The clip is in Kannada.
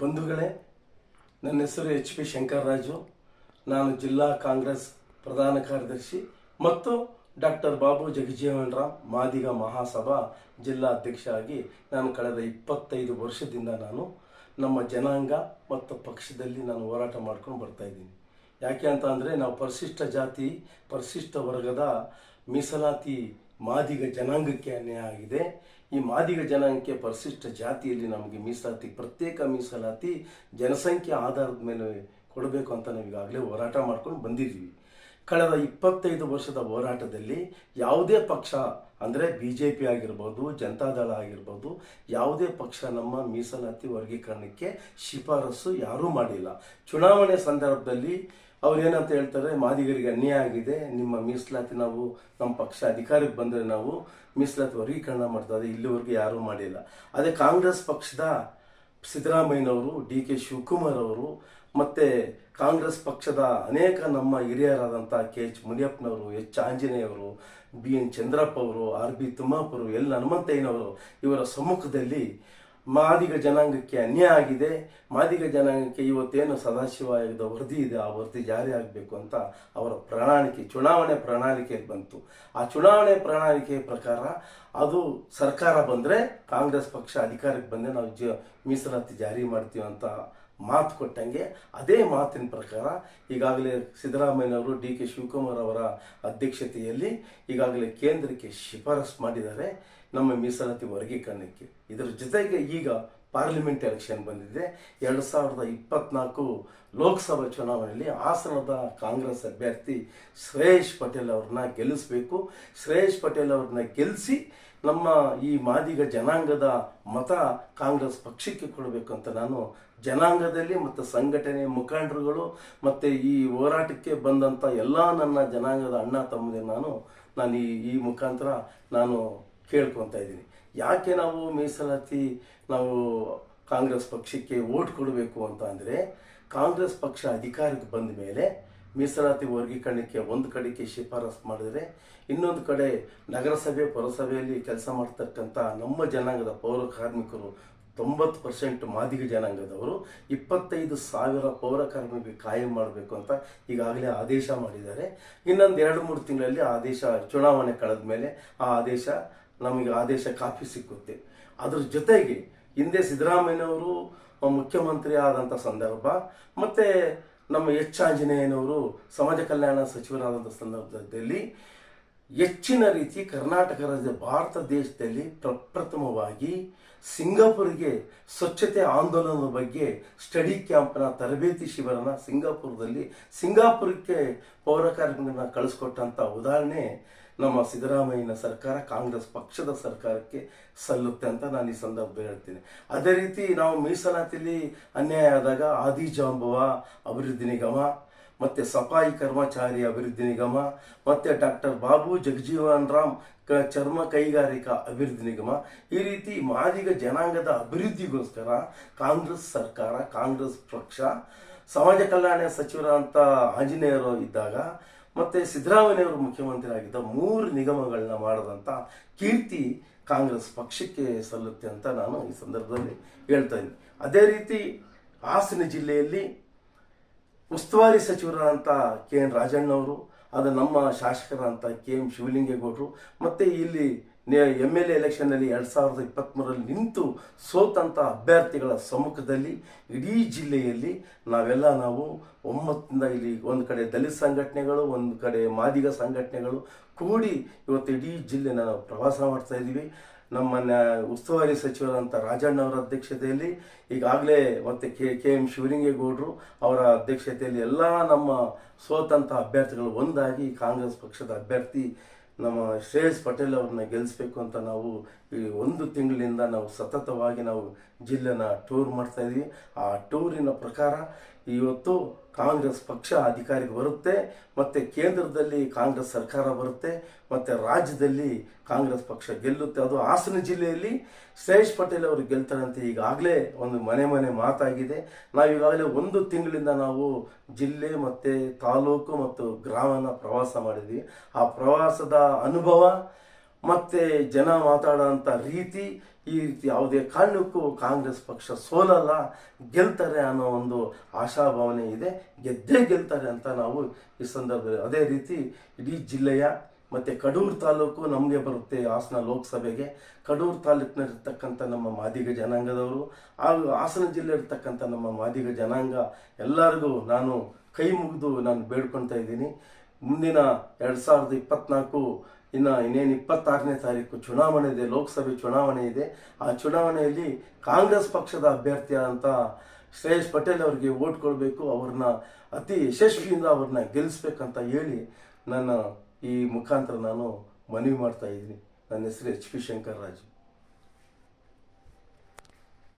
ಬಂಧುಗಳೇ, ನನ್ನ ಹೆಸರು ಎಚ್ ಪಿ ಶಂಕರರಾಜು. ನಾನು ಜಿಲ್ಲಾ ಕಾಂಗ್ರೆಸ್ ಪ್ರಧಾನ ಕಾರ್ಯದರ್ಶಿ ಮತ್ತು ಡಾಕ್ಟರ್ ಬಾಬು ಜಗಜೀವನ್ ಮಾದಿಗ ಮಹಾಸಭಾ ಜಿಲ್ಲಾ ಅಧ್ಯಕ್ಷ ಆಗಿ ನಾನು ಕಳೆದ ಇಪ್ಪತ್ತೈದು ವರ್ಷದಿಂದ ನಾನು ನಮ್ಮ ಜನಾಂಗ ಮತ್ತು ಪಕ್ಷದಲ್ಲಿ ನಾನು ಹೋರಾಟ ಮಾಡ್ಕೊಂಡು ಬರ್ತಾ ಇದ್ದೀನಿ. ಯಾಕೆ ಅಂತ ಅಂದರೆ ನಾವು ಪರಿಶಿಷ್ಟ ಜಾತಿ, ಪರಿಶಿಷ್ಟ ವರ್ಗದ ಮೀಸಲಾತಿ ಮಾದಿಗ ಜನಾಂಗಕ್ಕೆ ಅನ್ಯಾಯ ಆಗಿದೆ. ಈ ಮಾದಿಗ ಜನಾಂಗಕ್ಕೆ ಪರಿಶಿಷ್ಟ ಜಾತಿಯಲ್ಲಿ ನಮಗೆ ಮೀಸಲಾತಿ, ಪ್ರತ್ಯೇಕ ಮೀಸಲಾತಿ ಜನಸಂಖ್ಯೆ ಆಧಾರದ ಮೇಲೆ ಕೊಡಬೇಕು ಅಂತ ನಾವು ಈಗಾಗಲೇ ಹೋರಾಟ ಮಾಡ್ಕೊಂಡು ಬಂದಿದ್ದೀವಿ. ಕಳೆದ ಇಪ್ಪತ್ತೈದು ವರ್ಷದ ಹೋರಾಟದಲ್ಲಿ ಯಾವುದೇ ಪಕ್ಷ, ಅಂದರೆ ಬಿ ಜೆ ಪಿ ಆಗಿರ್ಬೋದು ಜನತಾದಳ ಆಗಿರ್ಬೋದು, ಯಾವುದೇ ಪಕ್ಷ ನಮ್ಮ ಮೀಸಲಾತಿ ವರ್ಗೀಕರಣಕ್ಕೆ ಶಿಫಾರಸು ಯಾರೂ ಮಾಡಿಲ್ಲ. ಚುನಾವಣೆ ಸಂದರ್ಭದಲ್ಲಿ ಅವ್ರು ಏನಂತ ಹೇಳ್ತಾರೆ, ಮಾದಿಗರಿಗೆ ಅನ್ಯಾಯ ಆಗಿದೆ, ನಿಮ್ಮ ಮೀಸಲಾತಿ ನಾವು ನಮ್ಮ ಪಕ್ಷ ಅಧಿಕಾರಕ್ಕೆ ಬಂದರೆ ನಾವು ಮೀಸಲಾತಿ ವರ್ಗೀಕರಣ ಮಾಡ್ತಾರೆ ಇಲ್ಲಿವರೆಗೂ ಯಾರೂ ಮಾಡಿಲ್ಲ. ಅದೇ ಕಾಂಗ್ರೆಸ್ ಪಕ್ಷದ ಸಿದ್ದರಾಮಯ್ಯನವರು, ಡಿ ಕೆ ಶಿವಕುಮಾರ್ ಅವರು, ಮತ್ತು ಕಾಂಗ್ರೆಸ್ ಪಕ್ಷದ ಅನೇಕ ನಮ್ಮ ಹಿರಿಯರಾದಂಥ ಕೆ ಎಚ್ ಮುನಿಯಪ್ಪನವರು, ಎಚ್ ಆಂಜನೇಯವರು, ಬಿ ಎನ್ ಚಂದ್ರಪ್ಪ ಅವರು, ಆರ್ ಬಿ ತುಮ್ಮಾಪುರು, ಎಲ್ ಹನುಮಂತಯ್ಯನವರು ಇವರ ಸಮ್ಮುಖದಲ್ಲಿ ಮಾದಿಗ ಜನಾಂಗಕ್ಕೆ ಅನ್ಯಾಯ ಆಗಿದೆ. ಮಾದಿಗ ಜನಾಂಗಕ್ಕೆ ಇವತ್ತೇನು ಸದಾಶಿವ ಆಯೋಗದ ವರದಿ ಇದೆ, ಆ ವರದಿ ಜಾರಿ ಆಗಬೇಕು ಅಂತ ಅವರ ಪ್ರಣಾಳಿಕೆ, ಚುನಾವಣೆ ಪ್ರಣಾಳಿಕೆ ಬಂತು. ಆ ಚುನಾವಣೆ ಪ್ರಣಾಳಿಕೆ ಪ್ರಕಾರ ಅದು ಸರ್ಕಾರ ಬಂದರೆ ಕಾಂಗ್ರೆಸ್ ಪಕ್ಷ ಅಧಿಕಾರಕ್ಕೆ ಬಂದರೆ ನಾವು ಜ, ಮೀಸಲಾತಿ ಜಾರಿ ಮಾಡ್ತೀವಿ ಅಂತ ಮಾತು ಕೊಟ್ಟಂಗೆ ಅದೇ ಮಾತಿನ ಪ್ರಕಾರ ಈಗಾಗಲೇ ಸಿದ್ದರಾಮಯ್ಯನವರು ಡಿ ಕೆ ಶಿವಕುಮಾರ್ ಅವರ ಅಧ್ಯಕ್ಷತೆಯಲ್ಲಿ ಈಗಾಗಲೇ ಕೇಂದ್ರಕ್ಕೆ ಶಿಫಾರಸು ಮಾಡಿದ್ದಾರೆ. ನಮ್ಮ ಮೀಸಲಾತಿ ವರ್ಗೀಕರಣಕ್ಕೆ. ಇದರ ಜೊತೆಗೆ ಈಗ ಪಾರ್ಲಿಮೆಂಟ್ ಎಲೆಕ್ಷನ್ ಬಂದಿದೆ. ಎರಡು ಸಾವಿರದ ಇಪ್ಪತ್ನಾಲ್ಕು ಲೋಕಸಭಾ ಚುನಾವಣೆಯಲ್ಲಿ ಹಾಸನದ ಕಾಂಗ್ರೆಸ್ ಅಭ್ಯರ್ಥಿ ಶ್ರೇಯಸ್ ಪಟೇಲ್ ಅವ್ರನ್ನ ಗೆಲ್ಲಿಸಬೇಕು. ಶ್ರೇಯಸ್ ಪಟೇಲ್ ಅವ್ರನ್ನ ಗೆಲ್ಲಿಸಿ ನಮ್ಮ ಈ ಮಾದಿಗ ಜನಾಂಗದ ಮತ ಕಾಂಗ್ರೆಸ್ ಪಕ್ಷಕ್ಕೆ ಕೊಡಬೇಕು ಅಂತ ನಾನು ಜನಾಂಗದಲ್ಲಿ ಮತ್ತು ಸಂಘಟನೆ ಮುಖಂಡರುಗಳು ಮತ್ತು ಈ ಹೋರಾಟಕ್ಕೆ ಬಂದಂಥ ಎಲ್ಲ ನನ್ನ ಜನಾಂಗದ ಅಣ್ಣ ತಮ್ಮದೇ ನಾನು ನಾನು ಈ ಈ ಮುಖಾಂತರ ನಾನು ಕೇಳ್ಕೊತಾ ಇದ್ದೀನಿ. ಯಾಕೆ ನಾವು ಮೀಸಲಾತಿ ನಾವು ಕಾಂಗ್ರೆಸ್ ಪಕ್ಷಕ್ಕೆ ಓಟ್ ಕೊಡಬೇಕು ಅಂತ ಅಂದರೆ, ಕಾಂಗ್ರೆಸ್ ಪಕ್ಷ ಅಧಿಕಾರಕ್ಕೆ ಬಂದ ಮೇಲೆ ಮೀಸಲಾತಿ ವರ್ಗೀಕರಣಕ್ಕೆ ಒಂದು ಕಡೆಗೆ ಶಿಫಾರಸು ಮಾಡಿದರೆ ಇನ್ನೊಂದು ಕಡೆ ನಗರಸಭೆ, ಪುರಸಭೆಯಲ್ಲಿ ಕೆಲಸ ಮಾಡ್ತಕ್ಕಂಥ ನಮ್ಮ ಜನಾಂಗದ ಪೌರ ಕಾರ್ಮಿಕರು ತೊಂಬತ್ತು ಪರ್ಸೆಂಟ್ ಮಾದಿಗ ಜನಾಂಗದವರು ಇಪ್ಪತ್ತೈದು ಸಾವಿರ ಪೌರ ಕಾರ್ಮಿಕ ಕಾಯಂ ಮಾಡಬೇಕು ಅಂತ ಈಗಾಗಲೇ ಆದೇಶ ಮಾಡಿದ್ದಾರೆ. ಇನ್ನೊಂದು ಎರಡು ಮೂರು ತಿಂಗಳಲ್ಲಿ ಆದೇಶ ಚುನಾವಣೆ ಕಳೆದ ಮೇಲೆ ಆ ಆದೇಶ ನಮಗೆ ಆದೇಶ ಕಾಪಿ ಸಿಕ್ಕುತ್ತೆ. ಅದ್ರ ಜೊತೆಗೆ ಹಿಂದೆ ಸಿದ್ದರಾಮಯ್ಯನವರು ಮುಖ್ಯಮಂತ್ರಿ ಆದಂಥ ಸಂದರ್ಭ, ಮತ್ತು ನಮ್ಮ ಎಚ್ ಆಂಜನೇಯನವರು ಸಮಾಜ ಕಲ್ಯಾಣ ಸಚಿವರಾದಂಥ ಸಂದರ್ಭದಲ್ಲಿ ಹೆಚ್ಚಿನ ರೀತಿ ಕರ್ನಾಟಕ ರಾಜ್ಯ ಭಾರತ ದೇಶದಲ್ಲಿ ಪ್ರಪ್ರಥಮವಾಗಿ ಸಿಂಗಾಪುರ್ಗೆ ಸ್ವಚ್ಛತೆ ಆಂದೋಲನದ ಬಗ್ಗೆ ಸ್ಟಡಿ ಕ್ಯಾಂಪ್ನ ತರಬೇತಿ ಶಿಬಿರನ ಸಿಂಗಾಪುರದಲ್ಲಿ ಸಿಂಗಾಪುರಕ್ಕೆ ಪೌರ ಕಾರ್ಮಿಕರನ್ನ ಕಳಿಸ್ಕೊಟ್ಟಂಥ ಉದಾಹರಣೆ ನಮ್ಮ ಸಿದ್ದರಾಮಯ್ಯನ ಸರ್ಕಾರ ಕಾಂಗ್ರೆಸ್ ಪಕ್ಷದ ಸರ್ಕಾರಕ್ಕೆ ಸಲ್ಲುತ್ತೆ ಅಂತ ನಾನು ಈ ಸಂದರ್ಭ ಹೇಳ್ತೀನಿ. ಅದೇ ರೀತಿ ನಾವು ಮೀಸಲಾತಿಯಲ್ಲಿ ಅನ್ಯಾಯ ಆದಾಗ ಆದಿಜಾಂಬವ ಅಭಿವೃದ್ಧಿ ನಿಗಮ, ಮತ್ತು ಸಫಾಯಿ ಕರ್ಮಚಾರಿ ಅಭಿವೃದ್ಧಿ ನಿಗಮ, ಮತ್ತು ಡಾಕ್ಟರ್ ಬಾಬು ಜಗಜೀವನ್ ರಾಮ್ ಕ ಚರ್ಮ ಕೈಗಾರಿಕಾ ಅಭಿವೃದ್ಧಿ ನಿಗಮ. ಈ ರೀತಿ ಮಾದಿಗ ಜನಾಂಗದ ಅಭಿವೃದ್ಧಿಗೋಸ್ಕರ ಕಾಂಗ್ರೆಸ್ ಸರ್ಕಾರ, ಕಾಂಗ್ರೆಸ್ ಪಕ್ಷ, ಸಮಾಜ ಕಲ್ಯಾಣ ಸಚಿವರಂತ ಆಂಜನೇಯರು ಇದ್ದಾಗ ಮತ್ತು ಸಿದ್ದರಾಮಯ್ಯವರು ಮುಖ್ಯಮಂತ್ರಿ ಆಗಿದ್ದ ಮೂರು ನಿಗಮಗಳನ್ನ ಮಾಡಿದಂಥ ಕೀರ್ತಿ ಕಾಂಗ್ರೆಸ್ ಪಕ್ಷಕ್ಕೆ ಸಲ್ಲುತ್ತೆ ಅಂತ ನಾನು ಈ ಸಂದರ್ಭದಲ್ಲಿ ಹೇಳ್ತಾ ಇದ್ದೀನಿ. ಅದೇ ರೀತಿ ಹಾಸನ ಜಿಲ್ಲೆಯಲ್ಲಿ ಉಸ್ತುವಾರಿ ಸಚಿವರಾದಂಥ ಕೆ ಎನ್ ರಾಜಣ್ಣವರು ಅದು ನಮ್ಮ ಶಾಸಕರಾದಂಥ ಕೆ ಎಂ ಶಿವಲಿಂಗೇಗೌಡರು, ಮತ್ತು ಇಲ್ಲಿ ಎಂ ಎಲ್ ಎ ಎಲೆಕ್ಷನ್ನಲ್ಲಿ ಎರಡು ಸಾವಿರದ ಇಪ್ಪತ್ತ್ಮೂರರಲ್ಲಿ ನಿಂತು ಸೋತಂಥ ಅಭ್ಯರ್ಥಿಗಳ ಸಮ್ಮುಖದಲ್ಲಿ ಇಡೀ ಜಿಲ್ಲೆಯಲ್ಲಿ ನಾವೆಲ್ಲ ನಾವು ಒಮ್ಮತ್ತಿಂದ ಇಲ್ಲಿ ಒಂದು ಕಡೆ ದಲಿತ ಸಂಘಟನೆಗಳು, ಒಂದು ಕಡೆ ಮಾದಿಗ ಸಂಘಟನೆಗಳು ಕೂಡಿ ಇವತ್ತು ಇಡೀ ಜಿಲ್ಲೆನ ನಾವು ಪ್ರವಾಸ ಮಾಡ್ತಾ ಇದ್ದೀವಿ. ನಮ್ಮ ಉಸ್ತುವಾರಿ ಸಚಿವರಂತ ರಾಜಣ್ಣ ಅವರ ಅಧ್ಯಕ್ಷತೆಯಲ್ಲಿ ಈಗಾಗಲೇ ಮತ್ತೆ ಕೆ ಕೆ ಎಂ ಶಿವಲಿಂಗೇಗೌಡರು ಅವರ ಅಧ್ಯಕ್ಷತೆಯಲ್ಲಿ ಎಲ್ಲ ನಮ್ಮ ಸೋತಂಥ ಅಭ್ಯರ್ಥಿಗಳು ಒಂದಾಗಿ ಕಾಂಗ್ರೆಸ್ ಪಕ್ಷದ ಅಭ್ಯರ್ಥಿ ನಮ್ಮ ಶ್ರೇಯಸ್ ಪಟೇಲ್ ಅವ್ರನ್ನ ಗೆಲ್ಲಿಸ್ಬೇಕು ಅಂತ ನಾವು ಈ ಒಂದು ತಿಂಗಳಿಂದ ನಾವು ಸತತವಾಗಿ ನಾವು ಜಿಲ್ಲೆನ ಟೂರ್ ಮಾಡ್ತಾ ಇದ್ವಿ. ಆ ಟೂರಿನ ಪ್ರಕಾರ ಇವತ್ತು ಕಾಂಗ್ರೆಸ್ ಪಕ್ಷ ಅಧಿಕಾರಿಗೆ ಬರುತ್ತೆ, ಮತ್ತು ಕೇಂದ್ರದಲ್ಲಿ ಕಾಂಗ್ರೆಸ್ ಸರ್ಕಾರ ಬರುತ್ತೆ, ಮತ್ತು ರಾಜ್ಯದಲ್ಲಿ ಕಾಂಗ್ರೆಸ್ ಪಕ್ಷ ಗೆಲ್ಲುತ್ತೆ. ಅದು ಹಾಸನ ಜಿಲ್ಲೆಯಲ್ಲಿ ಶ್ರೇಯಸ್ ಪಟೇಲ್ ಅವರು ಗೆಲ್ತಾರಂತೆ ಈಗಾಗಲೇ ಒಂದು ಮನೆ ಮನೆ ಮಾತಾಗಿದೆ. ನಾವು ಈಗಾಗಲೇ ಒಂದು ತಿಂಗಳಿಂದ ನಾವು ಜಿಲ್ಲೆ ಮತ್ತು ತಾಲೂಕು ಮತ್ತು ಗ್ರಾಮನ ಪ್ರವಾಸ ಮಾಡಿದ್ವಿ. ಆ ಪ್ರವಾಸದ ಅನುಭವ ಮತ್ತು ಜನ ಮಾತಾಡೋಂಥ ರೀತಿ ಈ ರೀತಿ ಯಾವುದೇ ಕಾರಣಕ್ಕೂ ಕಾಂಗ್ರೆಸ್ ಪಕ್ಷ ಸೋಲಲ್ಲ, ಗೆಲ್ತಾರೆ ಅನ್ನೋ ಒಂದು ಆಶಾಭಾವನೆ ಇದೆ. ಗೆದ್ದೇ ಗೆಲ್ತಾರೆ ಅಂತ ನಾವು ಈ ಸಂದರ್ಭದಲ್ಲಿ ಅದೇ ರೀತಿ ಇಡೀ ಜಿಲ್ಲೆಯ ಮತ್ತು ಕಡೂರು ತಾಲೂಕು ನಮಗೆ ಬರುತ್ತೆ ಹಾಸನ ಲೋಕಸಭೆಗೆ. ಕಡೂರು ತಾಲೂಕಿನಲ್ಲಿರ್ತಕ್ಕಂಥ ನಮ್ಮ ಮಾದಿಗ ಜನಾಂಗದವರು, ಹಾಗೂ ಹಾಸನ ಜಿಲ್ಲೆ ಇರ್ತಕ್ಕಂಥ ನಮ್ಮ ಮಾದಿಗ ಜನಾಂಗ ಎಲ್ಲರಿಗೂ ನಾನು ಕೈ ಮುಗಿದು ನಾನು ಬೇಡ್ಕೊಳ್ತಾ ಇದ್ದೀನಿ. ಮುಂದಿನ ಎರಡು ಸಾವಿರದ ಇಪ್ಪತ್ನಾಲ್ಕು, ಇನ್ನು ಇನ್ನೇನು ಇಪ್ಪತ್ತಾರನೇ ತಾರೀಕು ಚುನಾವಣೆ ಇದೆ, ಲೋಕಸಭೆ ಚುನಾವಣೆ ಇದೆ. ಆ ಚುನಾವಣೆಯಲ್ಲಿ ಕಾಂಗ್ರೆಸ್ ಪಕ್ಷದ ಅಭ್ಯರ್ಥಿ ಅಂತ ಶ್ರೇಯಸ್ ಪಟೇಲ್ ಅವರಿಗೆ ಓಟ್ ಕೊಡಬೇಕು, ಅವ್ರನ್ನ ಅತಿ ಯಶಸ್ವಿಯಿಂದ ಅವ್ರನ್ನ ಗೆಲ್ಲಿಸ್ಬೇಕಂತ ಹೇಳಿ ನನ್ನ ಈ ಮುಖಾಂತರ ನಾನು ಮನವಿ ಮಾಡ್ತಾ ಇದ್ದೀನಿ. ನನ್ನ ಹೆಸರು ಎಚ್ ಪಿ ಶಂಕರ್ ರಾಜು